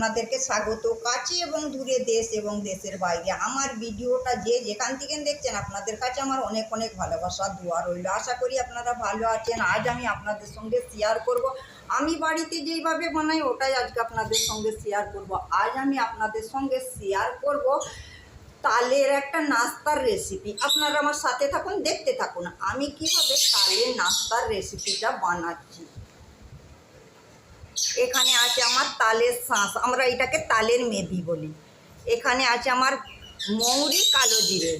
আপনাদেরকে স্বাগত। কাছে এবং দূরে দেশ এবং দেশের বাইরে। আমার ভিডিওটা যে যেখান থেকে দেখছেন, আপনাদের কাছে আমার অনেক অনেক ভালোবাসা, দোয়া রইল। আশা করি আপনারা ভালো আছেন। আজ আমি আপনাদের সঙ্গে শেয়ার করব। আমি বাড়িতে যেইভাবে বানাই, ওটাই আজকে আপনাদের সঙ্গে শেয়ার করব। আজ আমি আপনাদের সঙ্গে শেয়ার করব তালের একটা নাস্তার রেসিপি আপনারা আমার সাথে থাকুন, দেখতে থাকুন। আমি কীভাবে তালের নাস্তার রেসিপিটা বানাচ্ছি। এখানে আছে আমার তালের শাঁস, আমরা এটাকে তালের মেদি বলি। এখানে আছে আমার মৌরি কালো জিরে।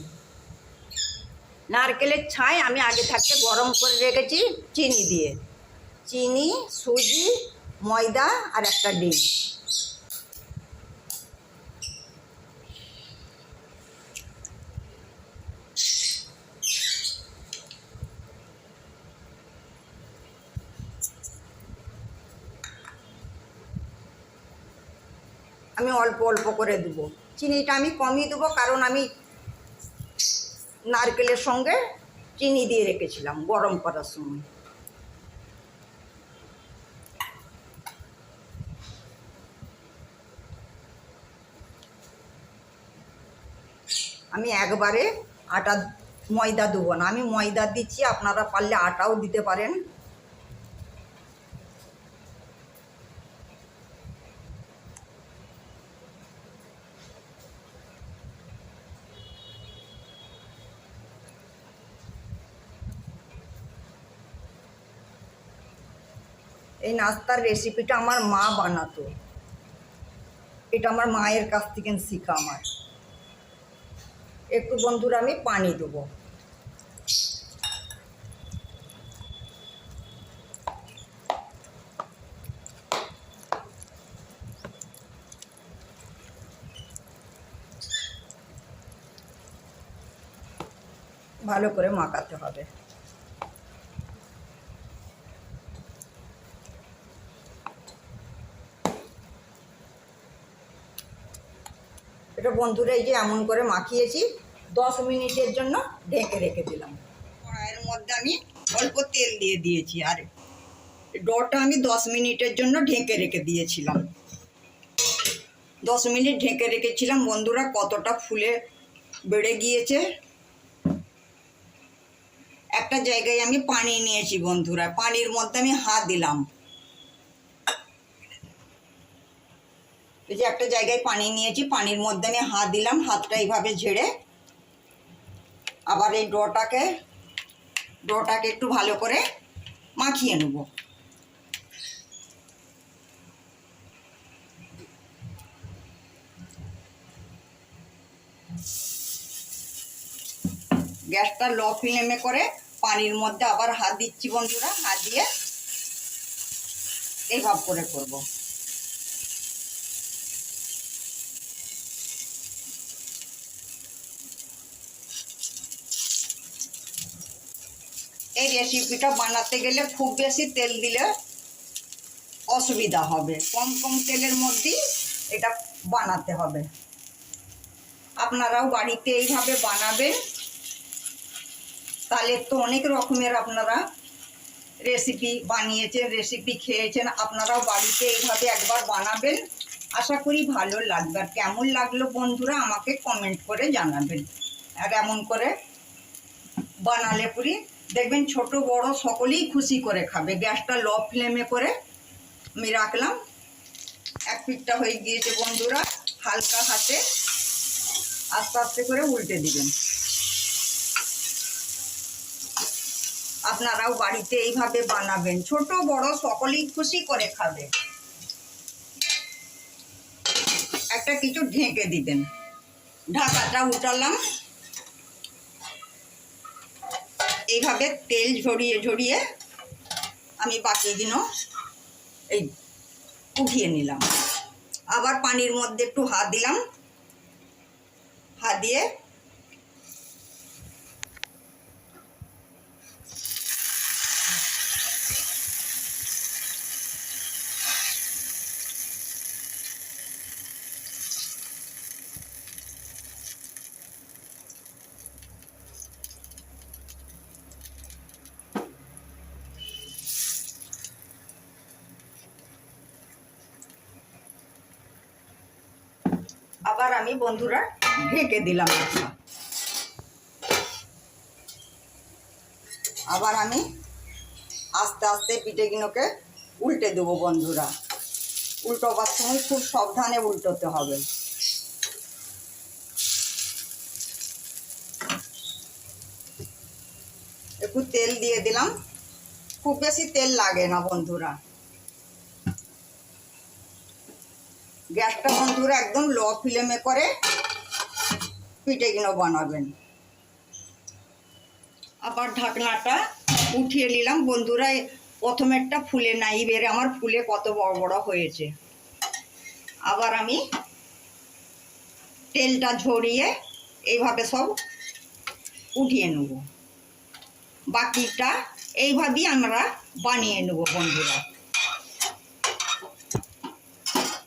নারকেলের ছাই আমি আগে থাকতে গরম করে রেখেছি, চিনি দিয়ে। চিনি, সুজি, ময়দা আর একটা ডিম। আমি অল্প অল্প করে দেবো। চিনিটা আমি কমই দেবো, কারণ আমি নারকেলের সঙ্গে চিনি দিয়ে রেখেছিলাম গরম করার সময়। আমি একবারে আটা ময়দা দেবো না, আমি ময়দা দিচ্ছি, আপনারা পারলে আটাও দিতে পারেন। এই নাস্তার রেসিপিটা আমার মা বানাতো। এটা আমার মায়ের কাছ থেকে শিখা আমার। একটু বন্ধুরা, আমি পানি দেবো। ভালো করে মাখাতে হবে। এটা বন্ধুরা এই যে এমন করে মাখিয়েছি, দশ মিনিটের জন্য ঢেকে রেখে দিলাম। কড়াইয়ের মধ্যে আমি অল্প তেল দিয়ে দিয়েছি, আর ডটা আমি দশ মিনিটের জন্য ঢেকে রেখে দিয়েছিলাম। দশ মিনিট ঢেকে রেখেছিলাম, বন্ধুরা কতটা ফুলে বেড়ে গিয়েছে। একটা জায়গায় আমি পানি নিয়েছি বন্ধুরা, পানির মধ্যে আমি হাত দিলাম। এই যে একটা জায়গায় পানি নিয়েছি, পানির মধ্যে আমি হাত দিলাম, হাতটা এইভাবে ঝেড়ে আবার এই ডোটাকে ডোটাকে একটু ভালো করে মাখিয়ে নেব। গ্যাসটা লো ফ্লেমে করে পানির মধ্যে আবার হাত দিচ্ছি বন্ধুরা, হাত দিয়ে, এইভাব করে করব। এই রেসিপিটা বানাতে গেলে খুব বেশি তেল দিলে অসুবিধা হবে। কম কম তেলের মধ্যেই এটা বানাতে হবে। আপনারাও বাড়িতে এইভাবে বানাবেন। তাহলে তো অনেক রকমের আপনারা রেসিপি বানিয়েছেন রেসিপি খেয়েছেন, আপনারাও বাড়িতে এইভাবে একবার বানাবেন। আশা করি ভালো লাগবে। আর কেমন লাগল বন্ধুরা, আমাকে কমেন্ট করে জানাবেন। আর এমন করে বানালে পুরি দেখবেন ছোট বড় সকলেই খুশি করে খাবে। গ্যাসটা লো ফ্লেমে করে আমি রাখলাম। এক পিঠটা হয়ে গিয়েছে বন্ধুরা, হালকা হাতে আস্তে আস্তে করে উল্টে দিবেন। আপনারাও বাড়িতে এইভাবে বানাবেন। ছোট, বড় সকলেই খুশি করে খাবে। একটা কিছু ঢেকে দিবেন। ঢাকাটা উঠালাম। এইভাবে তেল ঝরিয়ে ঝরিয়ে আমি বাকি দিনও এই উঠিয়ে নিলাম। আবার পানির মধ্যে একটু হাত দিলাম। হাত দিয়ে আবার আমি বন্ধুরা ঢেকে দিলাম একটা আবার আমি আস্তে আস্তে পিঠেগুলোকে উল্টে দেবো বন্ধুরা। উল্টোবার সময় খুব সাবধানে উল্টোতে হবে। একটু তেল দিয়ে দিলাম। খুব বেশি তেল লাগে না বন্ধুরা। গ্যাসটা বন্ধুরা একদম লো ফ্লেমে করে পিঠেগুলো বানাবেন। আবার ঢাকনাটা উঠিয়ে নিলাম। বন্ধুরা প্রথমেরটা ফুলে নাই বেড়ে আমার ফুলে কত বড় বড় হয়েছে। আবার আমি তেলটা ঝরিয়ে এইভাবে সব উঠিয়ে নেব। বাকিটা এইভাবেই আমরা বানিয়ে নেব বন্ধুরা।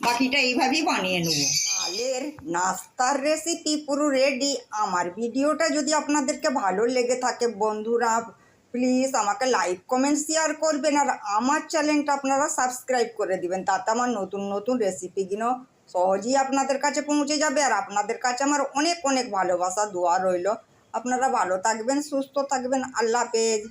বাকিটা এইভাবেই বানিয়ে নেব। কালের নাস্তার রেসিপি পুরো রেডি আমার ভিডিওটা যদি আপনাদেরকে ভালো লেগে থাকে, বন্ধুরা প্লিজ আমাকে লাইক কমেন্ট শেয়ার করবেন। আর আমার চ্যানেলটা আপনারা সাবস্ক্রাইব করে দিবেন, তাতে আমার নতুন নতুন রেসিপিগুলো সহজেই আপনাদের কাছে পৌঁছে যাবে। আর আপনাদের কাছে আমার অনেক অনেক ভালোবাসা, দোয়া রইল। আপনারা ভালো থাকবেন, সুস্থ থাকবেন। আল্লাহ হাফেজ।